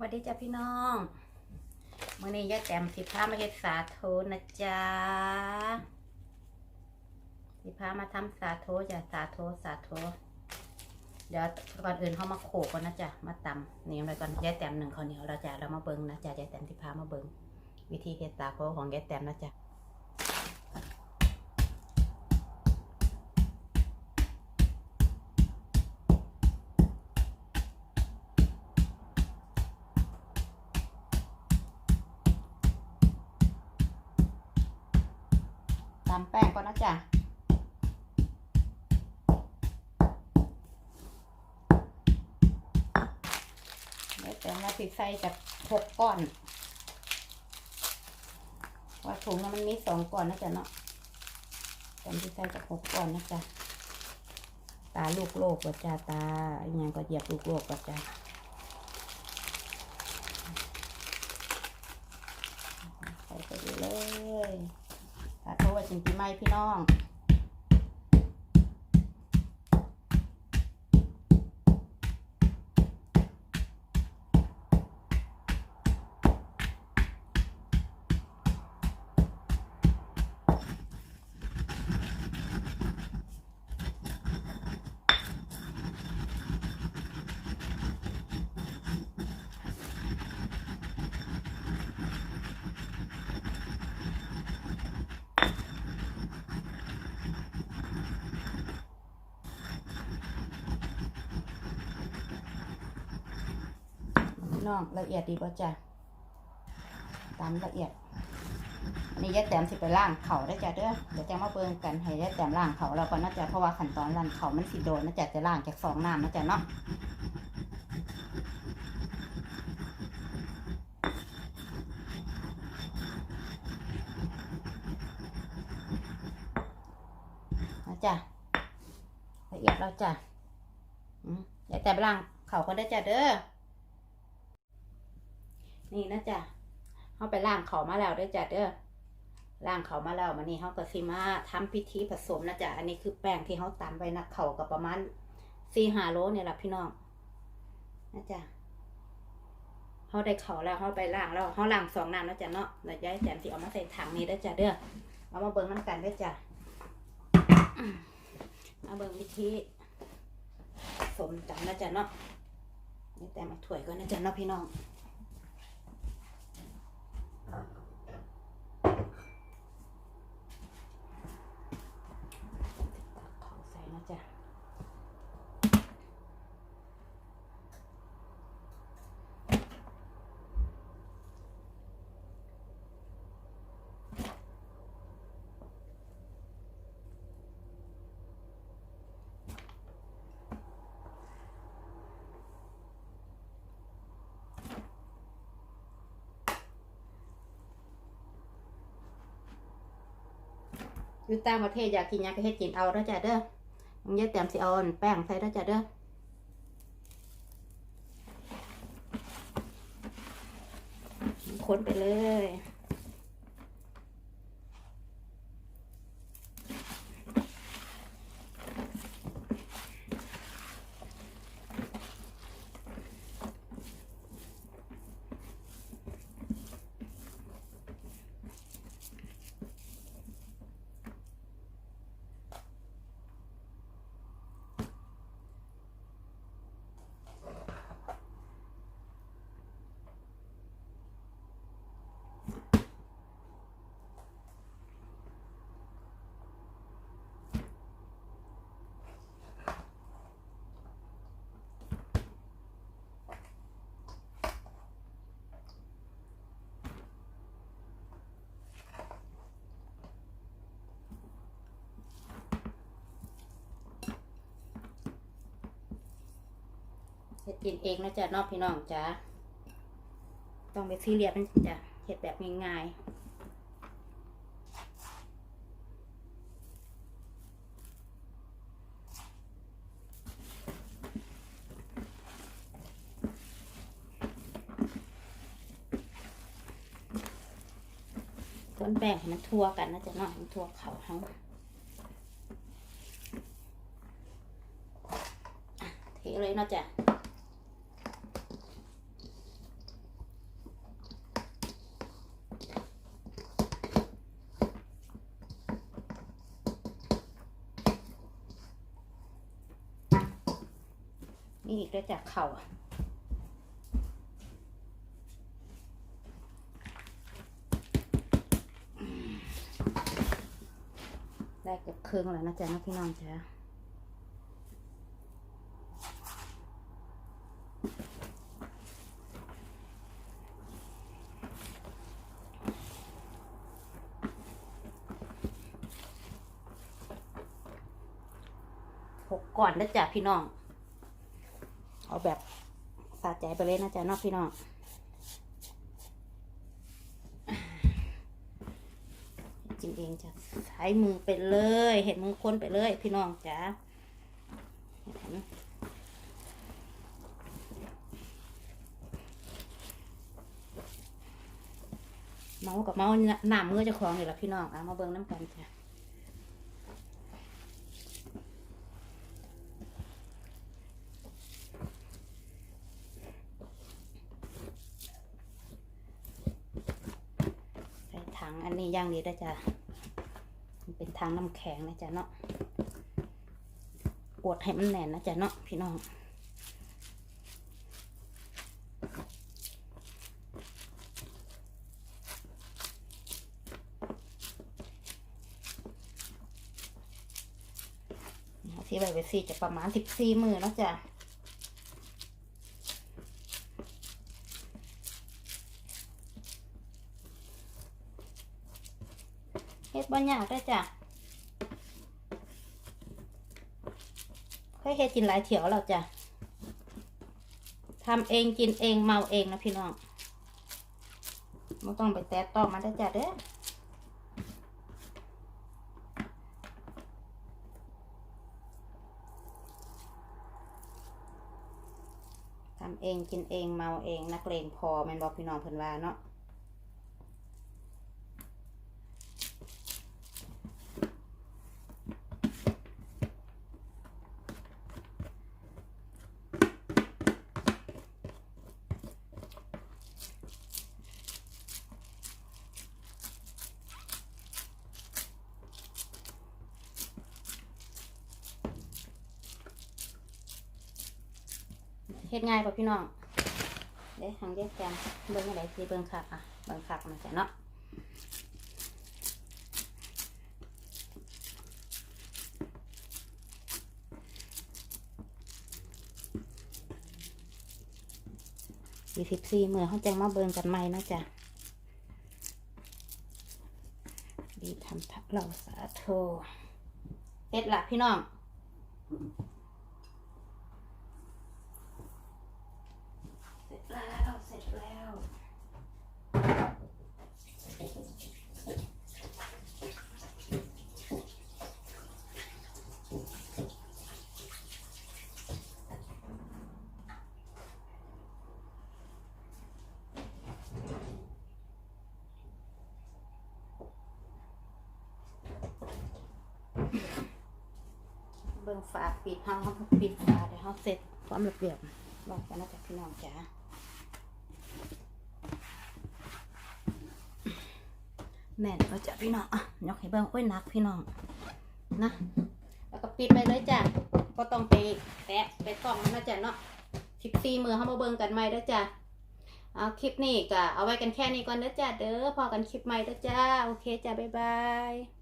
สวัสดีจ้าพี่น้องมื่อนี้ยายแต้มสิพามาเฮ็ดสาโทนะจ๊ะสิพามาทำสาโทจ้ะสาโทสาโทเดี๋ยวก่อนอื่นเขามาโขกก่อนนะจ๊ะมาตำนี่อะไรก่อนยายแต้มหนึ่งข้าวเหนียวเราจะเรามาเบิ้งนะจ๊ะยายแต้มสิพามาเบิ้งวิธีเฮ็ดสาโทของยายแต้มนะจ๊ะำแป้งก่อนนะจ๊ะแล้วแต่มาสิใส่จากหกก้อน ว่าถุงน่ะมันมีสองก้อนนะจ๊ะเนาะแต่ที่ใส่จากหกก้อนนะจ๊ะตาลูกโลกก็จ้าตาอหยังก็เหยียบลูกโลกก็จ้าใส่ไปเลยตาโทษว่าจริงปีใหม่ พี่น้อง น้องละเอียดดีป่ะจ้ะตามละเอียดนนี้ยายแต้มสิไปล่างเขาได้จ้ะเด้อเดี๋ยวจะมาเบิ่งกันให้ยายแต้มล่างเขาแล้วก็น่าจะเพราะว่าขั้นตอนล่างเขามันสิโดนน่าจะจะล่างจากสองน้ำนะจ๊ะเนาะนะจ๊ะละเอียดแล้วจ้ะอืมยายแต้มล่างเขาก็ได้จ้ะเด้อ นี่นะจ๊ะเขาไปล่างเขามาแล้วเด้วยจ้ะเด้อล่างเขามาแล้วมานี่เขาก็สิมาทำพิธีผสมนะจ๊ะอันนี้คือแป้งที่เขาตำไว้นะเขากับประมาณสี่ห้าโลเนี่ยแหละพี่น้องนะจ๊ะเขาได้เขาแล้วเขาไปล่างแล้วเขาล่างสองน้ำนะจ๊ะเนาะแล้วยายแจมสิเอามาใส่ถังนี้ได้จ้ะเด้อเอามาเบิ่งน้ำกันได้จ้ะอืมาเบิ่งวิธีผสมกันนะจ๊ะเนาะนี่แต่มาถ้วยก่อนนะจ๊ะเนาะพี่น้อง ตักของใส่นะจ๊ะ อยู่ต่างประเทศอยากกินยังก็เฮ็ดกินเอาเด้จ้ะเด้อมึงอย่าแต้มสิเอาอันแป้งใส่เด้จ้ะเด้อคนไปเลย กินเองนะจ๊ะนอกพี่น้องจ้ะต้องไปซีเรียสมันจะเฮ็ดแบบง่ายๆคนแป้งให้มันทั่วกันนะจ๊ะเนาะมันทั่วเขาเฮาอะเทเลยเนาะจ๊ะ มีอีกได้จากเข่าอะได้เกือบครึ่งแล้วนะจ๊ะนะพี่น้องจ๊ะหกก่อนนะจ๊ะพี่น้อง เอาแบบสะใจไปเลยนะจ๊ะนอกพี่น้องจริงเองจะใช้มือไปเลย เห็นมือคนไปเลย พี่น้องจ้ะเมากับเมาหนามมือจ้าของนี่แหละพี่น้องเอามาเบิ่งน้ำกันจ้ะ ใส่ถัง อันนี้ย่างดีได้จ้ะมันเป็นถังน้ำแข็งนะจ๊ะเนาะกดให้มันแน่นนะจ๊ะเนาะพี่น้องที่ใบเวซี่จะประมาณสิบสี่มือนะจ๊ะ ฮ็ดบ่ยากได้จ้ะเคยเฮ็ดกินหลายเถียวแล้วจ้ะทำเองกินเองเมาเองนะพี่น้องไม่ต้องไปแตะต้องมันได้จ้ะเด้อทำเองกินเองเมาเองนักเลงพอแม่นบอกพี่น้องเพิ่นว่าเนาะ เฮ็ดง่ายป่ะพี่น้องเด้ทางแยกแกมเบิ่งอะไรสิเบิ่งคักอะเบิ่งคักมาจ้ะเนาะยี่สิบสี่มือเขาแจ้งมาเบิ่งกันใหม่นะจ๊ะดีทำทักเราสาโทเฮ็ดละพี่น้อง เสร็จแล้ว เสร็จแล้ว เบิ่งฝาปิดห้องปิดฝาเดี๋ยวเขาเสร็จความระเบียบบอกกันนะจ๊ะพี่น้องจ๋าแน่นก็จะพี่น้องอะยกให้เบิ่งโอ้ยนักพี่น้องนะ แล้วก็ปิดไปเลยจ้ะก็ต้องไปแตะไปต้องนะจ๊ะเนาะสิบสี่มือเขามาเบิ่งกันใหม่เด้อจ้ะเอาคลิปนี้ก็เอาไว้กันแค่นี้ก่อนเด้อจ้ะเด้อพอกันคลิปใหม่เด้อจ้าโอเคจ้ะบ๊ายบาย